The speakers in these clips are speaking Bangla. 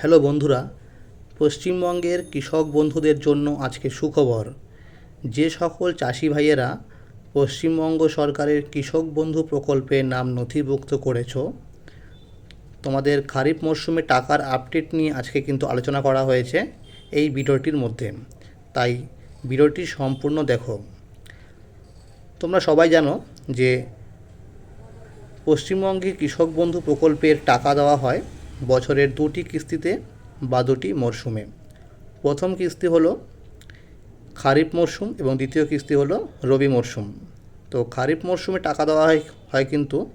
হ্যালো বন্ধুরা, পশ্চিমবঙ্গের কৃষক বন্ধুদের জন্য আজকে সুখবর। যে সকল চাষি ভাইয়েরা পশ্চিমবঙ্গ সরকারের কৃষক বন্ধু প্রকল্পে নাম নথিভুক্ত করেছ, তোমাদের খারিফ মরশুমে টাকার আপডেট নিয়ে আজকে কিন্তু আলোচনা করা হয়েছে এই ভিডিওটির মধ্যে। তাই ভিডিওটি সম্পূর্ণ দেখো। তোমরা সবাই জানো যে পশ্চিমবঙ্গে কৃষক বন্ধু প্রকল্পের টাকা দেওয়া হয় বছরের দুটি কিস্তিতে বা দুটি মরশুমে প্রথম কিস্তি হলো খারিফ মরশুম এবং দ্বিতীয় কিস্তি হলো রবি মরশুম তো খারিফ মরশুমে টাকা দেওয়া হয় হয় কিন্তু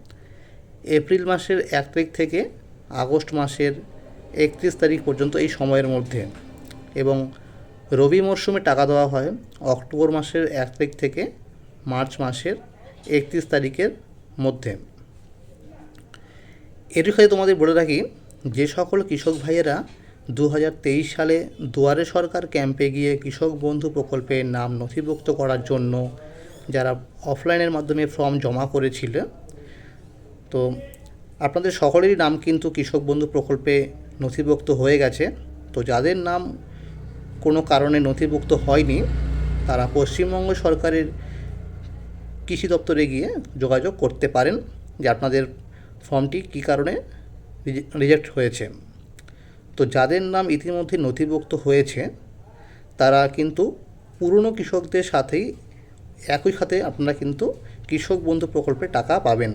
এপ্রিল মাসের এক তারিখ থেকে আগস্ট মাসের একত্রিশ তারিখ পর্যন্ত এই সময়ের মধ্যে। এবং রবি মরশুমে টাকা দেওয়া হয় অক্টোবর মাসের এক তারিখ থেকে মার্চ মাসের একত্রিশ তারিখের মধ্যে। এর বিষয়ে তোমাদের বলে রাখি যে সকল কৃষক ভাইয়েরা দু হাজার তেইশ সালে দুয়ারে সরকার ক্যাম্পে গিয়ে কৃষক বন্ধু প্রকল্পে নাম নথিভুক্ত করার জন্য যারা অফলাইনের মাধ্যমে ফর্ম জমা করেছিল, তো আপনাদের সকলেরই নাম কিন্তু কৃষক বন্ধু প্রকল্পে নথিভুক্ত হয়ে গেছে। তো যাদের নাম কোনো কারণে নথিভুক্ত হয়নি, তারা পশ্চিমবঙ্গ সরকারের কৃষি দপ্তরে গিয়ে যোগাযোগ করতে পারেন যে আপনাদের ফর্মটি কী কারণে রিজেক্ট হয়েছে। তো যাদের নাম ইতিমধ্যে নথিভুক্ত হয়েছে, তারা কিন্তু পুরনো কৃষকদের সাথেই একই সাথে আপনারা কিন্তু কৃষক বন্ধু প্রকল্পে টাকা পাবেন।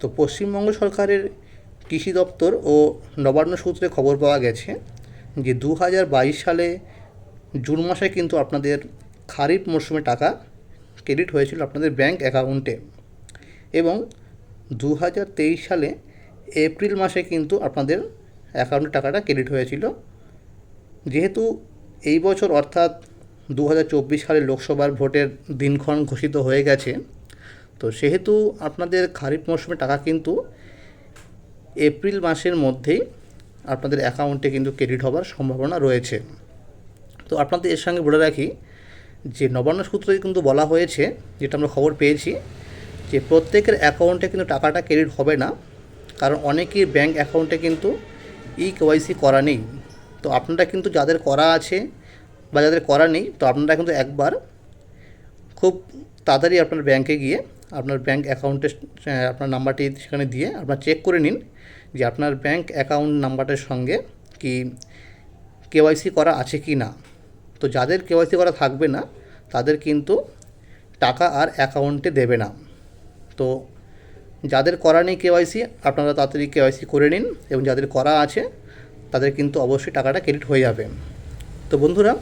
তো পশ্চিমবঙ্গ সরকারের কৃষি দপ্তর ও নবান্ন সূত্রে খবর পাওয়া গেছে যে দু হাজার বাইশ সালে জুন মাসে কিন্তু আপনাদের খারিফ মরশুমে টাকা ক্রেডিট হয়েছিল আপনাদের ব্যাংক অ্যাকাউন্টে এবং দু হাজার তেইশ সালে এপ্রিল মাসে কিন্তু আপনাদের অ্যাকাউন্টে টাকাটা ক্রেডিট হয়েছিল। যেহেতু এই বছর অর্থাৎ দু হাজার চব্বিশ সালে লোকসভার ভোটের দিনক্ষণ ঘোষিত হয়ে গেছে, তো সেহেতু আপনাদের খারিফ মরশুমে টাকা কিন্তু এপ্রিল মাসের মধ্যেই আপনাদের অ্যাকাউন্টে কিন্তু ক্রেডিট হবার সম্ভাবনা রয়েছে। তো আপনাদের এর সঙ্গে বলে রাখি যে নবান্ন সূত্রে কিন্তু বলা হয়েছে, যেটা আমরা খবর পেয়েছি, যে প্রত্যেকের অ্যাকাউন্টে কিন্তু টাকাটা ক্রেডিট হবে না। কারণ অনেকের ব্যাংক অ্যাকাউন্টে কিন্তু ই কেওয়াইসি করা নেই। তো আপনারা কিন্তু যাদের করা আছে বা যাদের করা নেই, তো আপনারা কিন্তু একবার খুব তাড়াতাড়ি আপনার ব্যাংকে গিয়ে আপনার ব্যাংক অ্যাকাউন্টে আপনার নাম্বারটি সেখানে দিয়ে আপনার চেক করে নিন যে আপনার ব্যাংক অ্যাকাউন্ট নাম্বারটার সঙ্গে কি কেওয়াইসি করা আছে কি না। তো যাদের কেওয়াইসি করা থাকবে না, তাদের কিন্তু টাকা আর অ্যাকাউন্টে দেবে না। তো যাদের করা নেই কেওয়াইসি আপনারা তাড়াতাড়ি কেওয়াইসি করে নিন এবং যাদের করা আছে, তাদের কিন্তু অবশ্যই টাকাটা ক্রেডিট হয়ে যাবে। তো বন্ধুরা,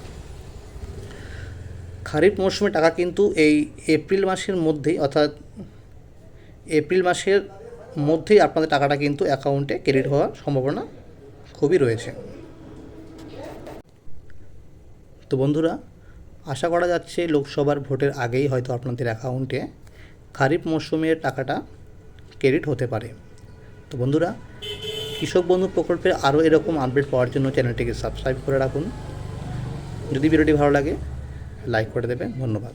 খারিফ মরশুমে টাকা কিন্তু এই এপ্রিল মাসের মধ্যেই, অর্থাৎ এপ্রিল মাসের মধ্যেই আপনাদের টাকাটা কিন্তু অ্যাকাউন্টে ক্রেডিট হওয়ার সম্ভাবনা খুবই রয়েছে। তো বন্ধুরা, আশা করা যাচ্ছে লোকসভার ভোটের আগেই হয়তো আপনাদের অ্যাকাউন্টে খারিফ মরশুমের টাকাটা ক্রেডিট হতে পারে। তো বন্ধুরা, কৃষক বন্ধু প্রকল্পের আরও এরকম আপডেট পাওয়ার জন্য চ্যানেলটিকে সাবস্ক্রাইব করে রাখুন। যদি ভিডিওটি ভালো লাগে লাইক করে দেবেন। ধন্যবাদ।